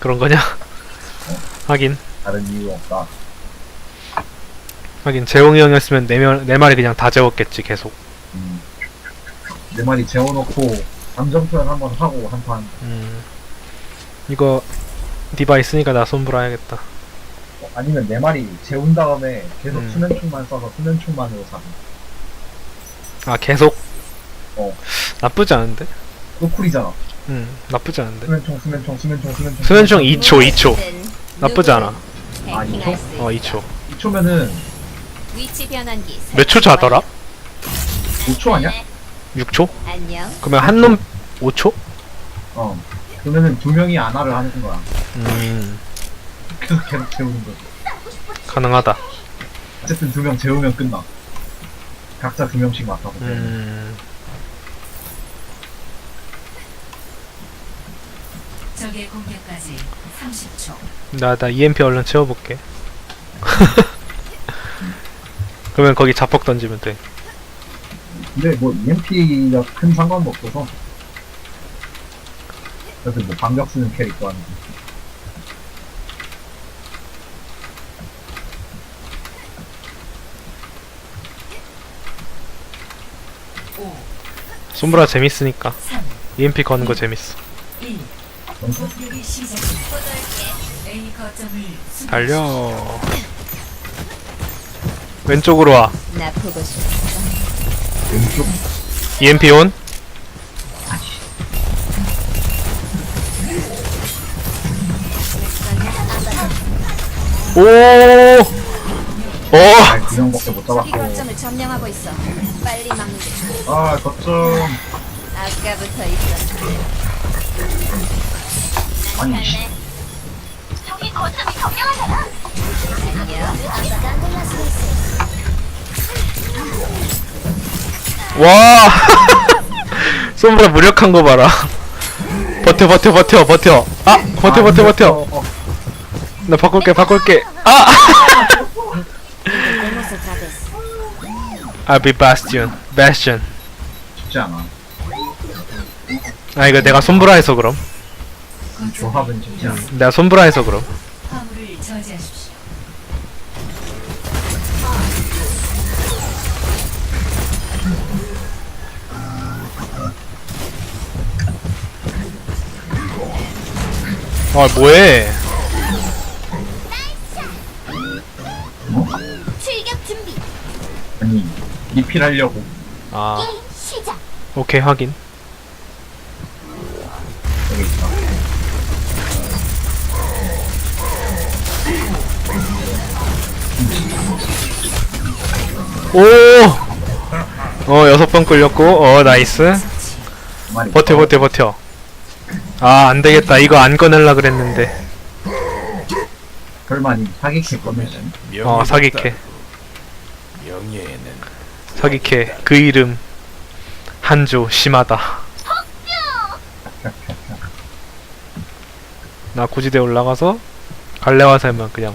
그런 거냐? 하긴 다른 이유 없다. 하긴 재홍이 형이었으면 네, 명, 네 마리 그냥 다 재웠겠지 계속 음. 내 말이 재워놓고 감정 표현 한번 하고 한 판. 음. 이거 디바 있으니까 나 손불 해야겠다 어, 아니면 내 말이 재운 다음에 계속 음. 수면총만 써서 수면총만으로 잡는. 아 계속? 어. 나쁘지 않은데? 그거 쿨이잖아. 음 나쁘지 않은데 수면총, 수면총, 수면총, 수면총. 수면총 2초 2초 나쁘지 않아 아, 이초? 어 2초 2초면은 위치 변환기 몇 초 자더라? 5초 아니야? 6초? 안녕. 그러면 한 놈 5초? 어. 그러면은 두 명이 안화를 하는 거야. 음 계속 계속 재우는 거지. 가능하다 어쨌든 두 명 재우면 끝나. 각자 두 명씩 맡아서. 음 적의 공격까지 30초. 나, 나 EMP 얼른 채워볼게. 그러면 거기 자폭 던지면 돼. 근데 뭐 EMP가 큰 상관도 없어서 그래서 뭐 반격 쓰는 캐릭터 하는 거 솜브라 재밌으니까. 3, EMP 거는 거 재밌어. 1. 달려. 왼쪽으로 와. 나 보고 싶어. 왼쪽 EMP 온. 오! 오! 아, 두 명밖에 못이 잡았고 거점을 점령하고 있어. 빨리 막는 게. 아 거점 아까부터 있었어. 아니 와! 솜브라 무력한 거 봐라. 버텨, 버텨, 버텨, 버텨. 아! 버텨, 버텨, 버텨. 어, 어, 나 바꿀게, 바꿀게. 아! I'll be Bastion. Bastion. 쉽지 않아 아, 이거 내가 솜브라 해서 그럼. 이 조합은 쉽지 않아 내가 솜브라해서 그럼. 화물을 저지하십시오. 아, 뭐해. 출격 준비. 아니 리필하려고 아, 시작. 오케이, 확인. 오! 어, 여섯 번 끌렸고, 어, 나이스. 버텨, 더. 버텨, 버텨. 아, 안 되겠다. 이거 안 꺼낼라 그랬는데. 설마 니 사기캐 꺼내지 어, 사기캐. 사기캐. 그 이름. 한조, 심하다. 나 구지대 올라가서, 갈래화살만 그냥.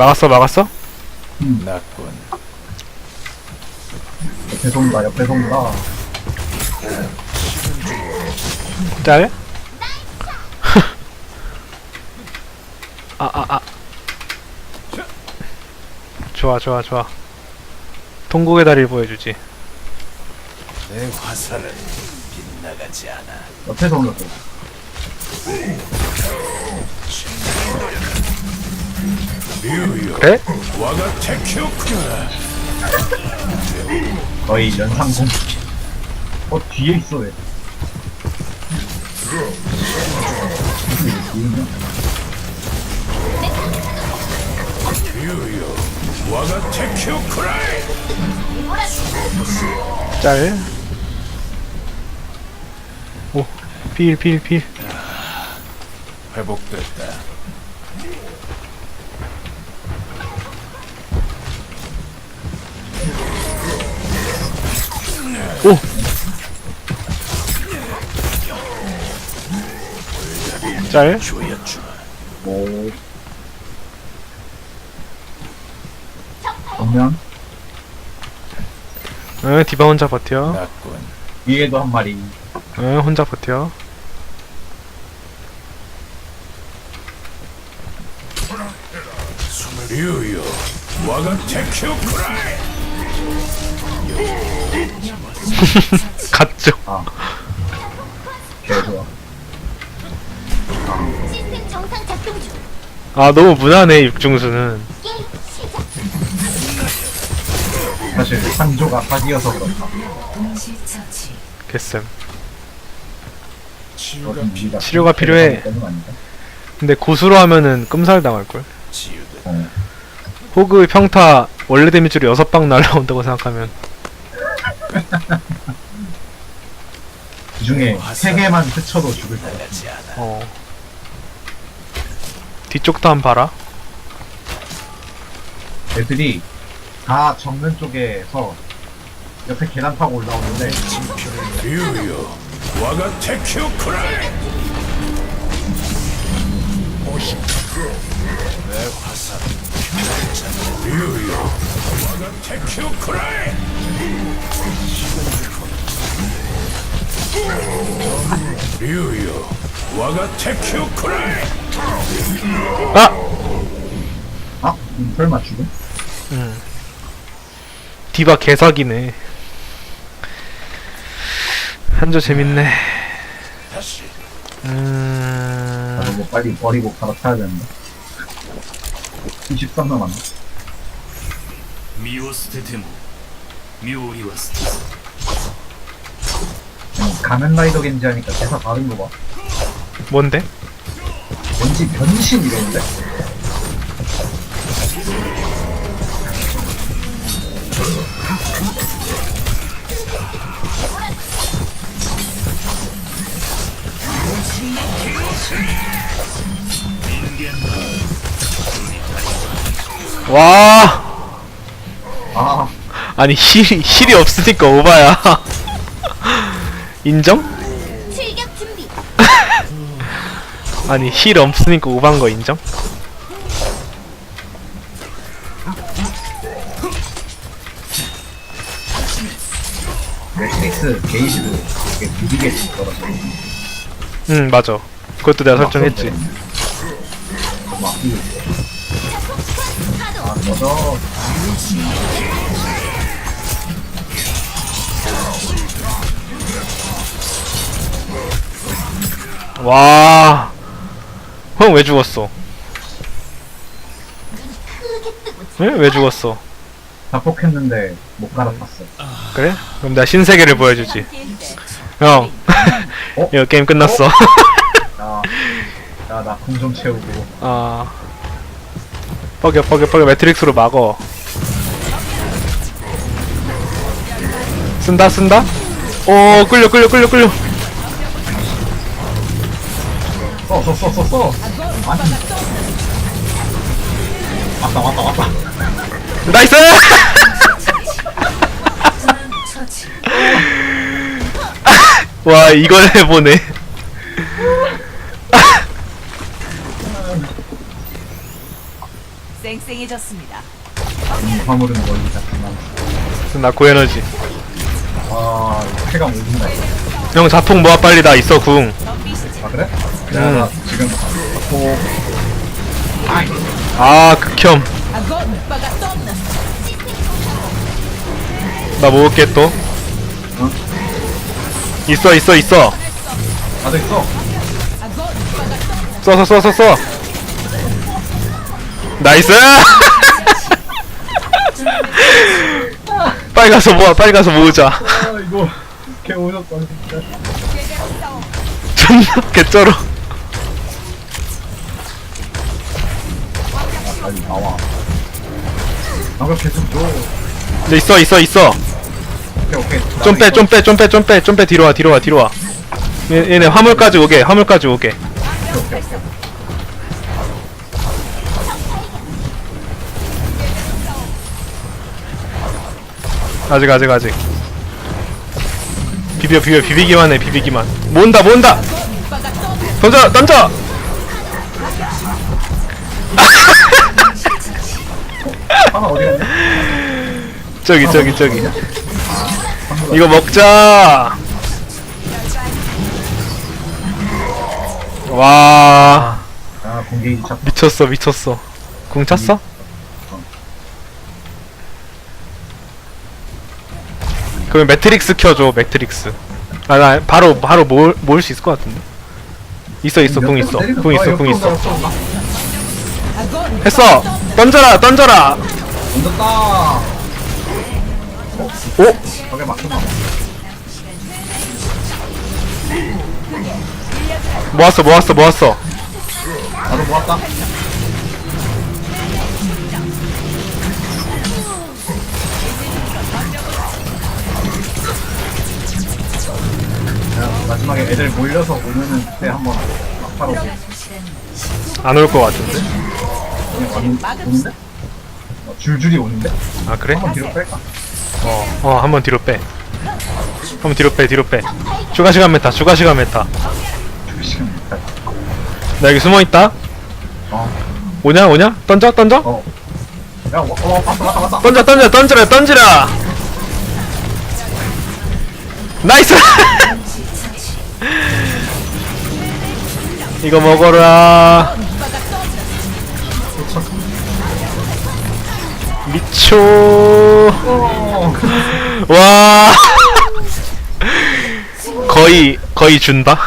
막았어, 막았어? 옆에 손다 옆에 손다 짤? 아, 아, 아. 좋아, 좋아, 좋아. 통곡의 다리를 보여주지. 내 화살은 빗나가지 않아. 옆에 손으 그래? 거의 연상공 어 뒤에 있어 왜 짤. 필, 필, 필. 회복됐다. 오! 짤? 오. 정면 응, 디바 혼자 버텨. 났군. 위에도 한 마리. 응, 혼자 버텨. 유유. 와가 테큐쿠라이. 갔죠. 아. 개 좋아. 시스템 정상 작동 중. 아, 너무 무난해, 육중수는. 게임 시작. 사실 상조가 사기여서 그렇다. 개쌤. 치유가 치료가 필요해. 때문 아닌가? 근데 고수로 하면은 끔살 당할 걸. 치유돼. 어. 호그 평타 원래 데미지로 6방 날라온다고 생각하면. 그 중에 세 개만 스쳐도 죽을. 나가지 않아. 어. 뒤쪽도 한 번 봐라. 애들이 다 정면 쪽에서 옆에 계단 타고 올라오는데 유유. 와가 테큐쿠라이. 내 화살. 유유. 와가 테큐쿠라이. 유유. 와가 테큐쿠라이. 아! 아? 음, 설마 죽음? 디바 개사기네. 한조 재밌네. 다시. 나도 음. 뭐 빨리 버리고 갈아타야 되는데 23 남았네 身を捨てても 妙理は捨てず 그냥 가면라이더 겐지 하니까 대사 다른 거봐 뭔데? 왠지 변신 이러는데? 와! 아 아니, 힐, 힐이 없으니까 오바야. 인정? 출격 준비. 아니, 힐 없으니까 오바인 거 인정? 응, 맞아. 그것도 내가 설정했지. 막. 아 맞아 와. 형 왜 죽었어? 응? 왜 죽었어? 자폭했는데 못 갈아탔어 그래? 그럼 내가 신세계를 보여주지. 형. 어? 이거 게임 끝났어. 야나 공좀 채우고 아. 뻐겨, 뻐겨, 뻐겨. 매트릭스로 막어. 쓴다, 쓴다? 오, 끌려, 끌려, 끌려, 끌려. 써써써써써 아니 왔다 왔다 왔다 나이스! 와, 이걸 해보네. 쌩쌩해졌습니다. 이 화물은 멀리 갔지만 나 고에너지. 아 쾌감 오진다. 형 자폭 모아 빨리 나 있어 궁. 아 그래? 야, 나 지금 아이 아 극혐. 나 모을게 또. 응? 있어 있어 있어. 나도 있어 써서 써서 써. 나이스. 빨리 가서 모아 빨리 가서 모으자. 아 이거 개 오졌다 진짜 존나 개쩔어. 아, 빨리 나와 방금 계속 줘 네, 있어 있어 있어. 오케이 오케이 좀 빼 좀 빼 좀 빼 좀 빼 좀 빼 뒤로 와 뒤로 와 뒤로 와. 얘, 얘네 화물까지 오게 화물까지 오게 아직 아직 아직 비벼 비벼 비비기만 해 비비기만. 모은다 모은다! 던져 던져! 하나 어디 갔냐? 저기 저기 저기. 이거 먹자! 와. 아 미쳤어 미쳤어. 궁 찼어? 그러면 매트릭스 켜줘 매트릭스. 아 나 바로 바로 모을, 모을 수 있을 것 같은데? 있어 있어 궁 있어. 궁 있어 궁 있어. 했어. 던져라 던져라. 던졌다. 오? 저게 모았어 모았어 모았어. 나도 모았다 마지막에 애들 몰려서 오면은 그때 한번 막바로 그냥 안올 것 같은데 왔는, 오는데? 어, 줄줄이 오는데? 아 그래? 한번 뒤로 뺄까? 어 한 번 뒤로 빼 한 번 뒤로 빼 뒤로 빼 추가 시간 메타 추가 시간 메타 두 시간 됐다. 나 여기 숨어 있다 어, 오냐 오냐 던져 던져 어. 야, 어, 어, 왔다, 왔다, 왔다. 던져 던져 던지라 던지라 나이스 이거 먹어라. 미초 어, 와. 거의 거의 준다?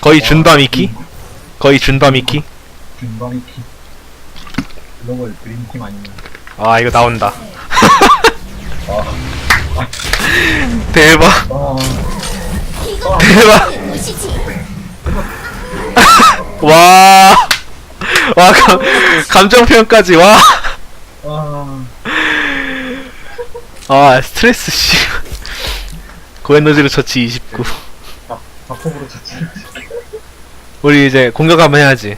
거의 준다 미키? 거의 준다 미키? 준방이 키. 글로벌 드림팀 아니면. 아 이거 나온다. 어, 대박. 어, 이거 대박 보시지. 와, 와, 감, 감정 표현까지, 와. 어. 아, 스트레스, 씨. 고에너지로 처치 29. 자, 바코브로 자체. 우리 이제 공격 한번 해야지.